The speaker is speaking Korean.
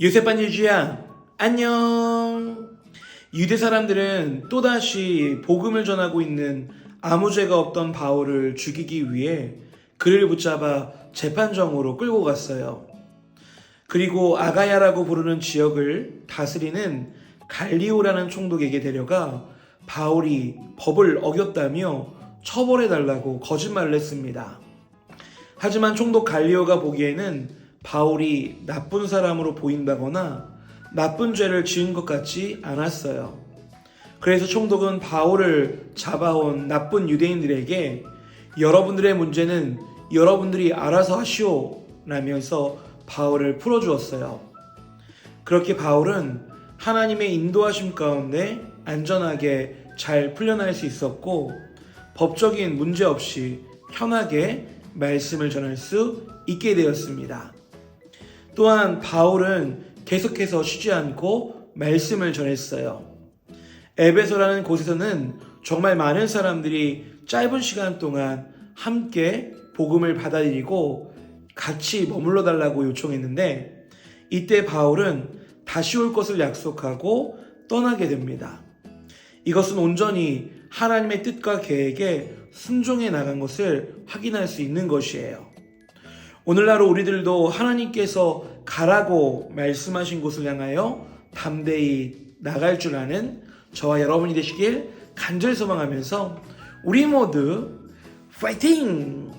요셉반 유주야, 안녕. 유대 사람들은 또다시 복음을 전하고 있는 아무 죄가 없던 바울을 죽이기 위해 그를 붙잡아 재판정으로 끌고 갔어요. 그리고 아가야라고 부르는 지역을 다스리는 갈리오라는 총독에게 데려가 바울이 법을 어겼다며 처벌해달라고 거짓말을 했습니다. 하지만 총독 갈리오가 보기에는 바울이 나쁜 사람으로 보인다거나 나쁜 죄를 지은 것 같지 않았어요. 그래서 총독은 바울을 잡아온 나쁜 유대인들에게 여러분들의 문제는 여러분들이 알아서 하시오 라면서 바울을 풀어주었어요. 그렇게 바울은 하나님의 인도하심 가운데 안전하게 잘 풀려날 수 있었고 법적인 문제 없이 편하게 말씀을 전할 수 있게 되었습니다. 또한 바울은 계속해서 쉬지 않고 말씀을 전했어요. 에베소라는 곳에서는 정말 많은 사람들이 짧은 시간 동안 함께 복음을 받아들이고 같이 머물러 달라고 요청했는데 이때 바울은 다시 올 것을 약속하고 떠나게 됩니다. 이것은 온전히 하나님의 뜻과 계획에 순종해 나간 것을 확인할 수 있는 것이에요. 오늘날 우리들도 하나님께서 가라고 말씀하신 곳을 향하여 담대히 나갈 줄 아는 저와 여러분이 되시길 간절히 소망하면서 우리 모두 파이팅!